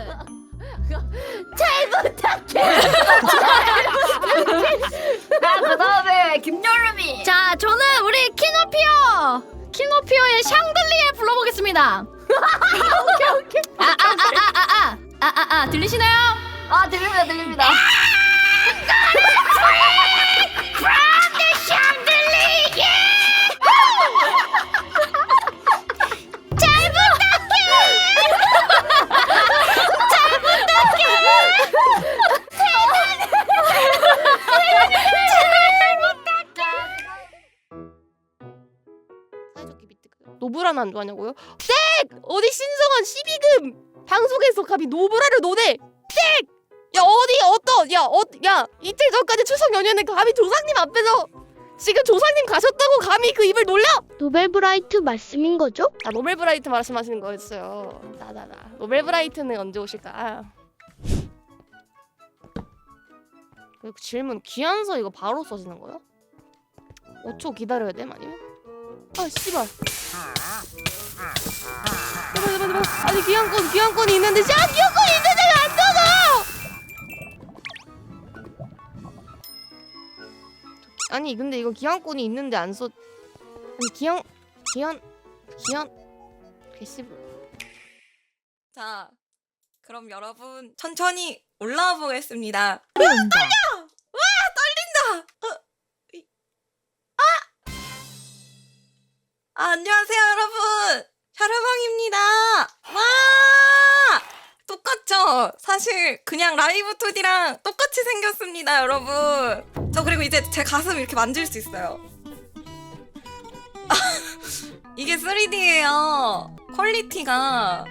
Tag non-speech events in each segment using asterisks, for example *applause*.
*laughs* 아, 그 다음에 김여름이. 자, 저는 우리 키노피오! 키노피오의 샹들리에 불러보겠습니다. 아, 아, 아, 아, 아, 아, 아, 아, 아, 들리시나요? 아, 들립니다, 들립니다. 노브라는 안 좋아하냐고요? 땡! 어디 신성한 12금 방송에서 감히 노브라를 노네 땡! 야 어디 어떤 야 어, 야 이틀 전까지 추석 연휴에 감히 조상님 앞에서 지금 조상님 가셨다고 감히 그 입을 놀려? 노벨브라이트 말씀인 거죠? 아 노벨 브라이트 말씀하시는 거였어요 나나나 노벨 브라이트는 언제 오실까? 그리고 질문 기한서 이거 바로 써지는 거야? 5초 기다려야 돼 아니면? 아 씨발. 제발 제발 제발. 아니 기한권 기한권이 있는데 야 기한권이 있는데 왜안 떠나 아니 근데 이거 기한권이 있는데 안 써. 아니 기한 기한 기한 게시물 자, 그럼 여러분 천천히 올라와 보겠습니다. 아, 안녕하세요, 여러분. 샤르방입니다. 와! 똑같죠? 사실 그냥 라이브 2D랑 똑같이 생겼습니다, 여러분. 저 그리고 이제 제 가슴 이렇게 만질 수 있어요. *laughs* 이게 3D예요. 퀄리티가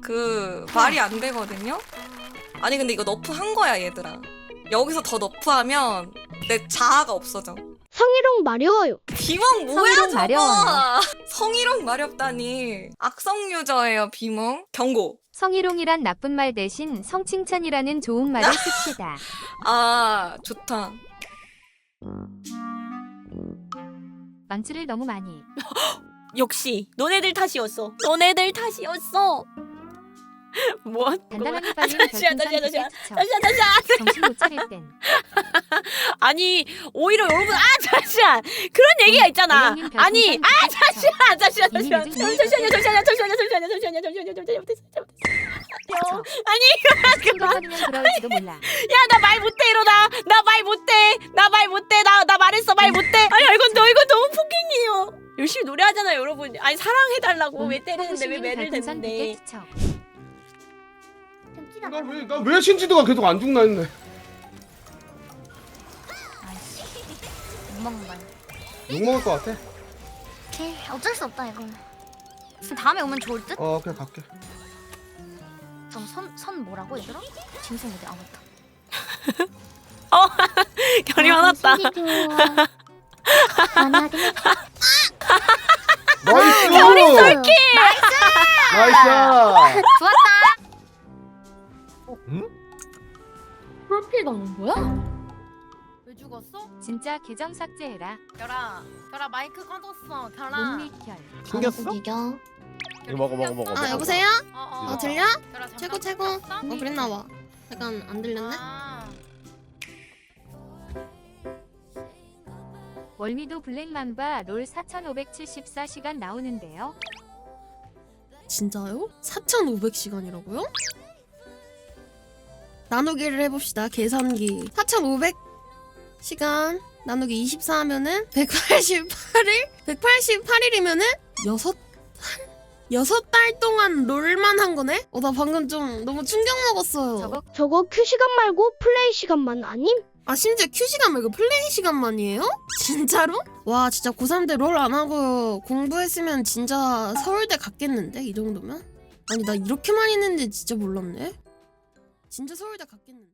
그 말이 안 되거든요. 아니 근데 이거 너프 한 거야, 얘들아. 여기서 더 너프하면 내 자아가 없어져. 성희롱 마려워요. 비몽 뭐야 성희롱 저거 마려워요. 성희롱 마렵다니 악성 유저예요 비몽 경고 성희롱이란 나쁜 말 대신 성칭찬이라는 좋은 말을 *laughs* 씁시다. 아 좋다 망치를 너무 많이. *gasps* 역시 너네들 탓이었어. 너네들 탓이었어. *laughs* 뭐? 단단하니 빨리 다시야, 별풍선 다시야, 두개 추천. 다시야 다시야. 정신 못 차릴 땐. 아니 오히려 여러분 아 잠시만. 그런 얘기가 있잖아. 의원님 별풍선 아니 아. 잠시만 잠시만 잠시만. 잠시만요 잠시만요 잠시만요 잠시만요 잠시만요 잠시만요 잠시만요 잠시만요 아니 몰라. 야나 말 못해 이러다. 나 말 못해. 나 말 못해. 나 나 말했어 말 못해. 아니 이건 너 이건 너무 폭행이에요. 열심히 노래하잖아요 여러분. 아니 사랑해달라고 왜 때리는데 왜 매를 두개 댔는데. 추천. 나왜 나왜 신지도가 계속 안 죽나 했네. 먹는 거야. 욕 먹을 것 같아. 오케이, 어쩔 수 없다, 이건. 그럼 다음에 오면 좋을 듯? 어 그냥 갈게. 그럼 선, 선 뭐라고, 얘들아? 짐승 어디? 아, 맞다. *laughs* 어 *laughs* 결이 화났다 나이스. 별이 솔키. 나이스. 좋았다! 프로필 넣는 거야? 왜 죽었어? 진짜 계정 삭제해라. 결아, 결아 마이크 꺼졌어. 결아. 못미결. 튕겼어? 이겨. 이거 먹어 먹어 먹어. 아 여보세요? 어, 어 들려? 결아, 잠깐 최고 최고? 어 그랬나 봐 약간 안 들렸네 아. 월미도 블랙맘바 롤 4,574시간 나오는데요. 진짜요? 4,500시간이라고요? 나누기를 해봅시다. 계산기. 4,500 시간 나누기 24 하면은 188일? 188일이면은 6달? 6달 동안 롤만 한 거네? 어, 나 방금 좀 너무 충격 먹었어요. 저거 저거 큐 시간 말고 플레이 시간만 아님? 아, 심지어 Q 시간 말고 플레이 시간만이에요? 진짜로? 와, 진짜 고3 때 롤 안 하고 공부했으면 진짜 서울대 갔겠는데? 이 정도면? 아니, 나 이렇게 많이 했는데 진짜 몰랐네? 진짜 서울대 갔겠는데?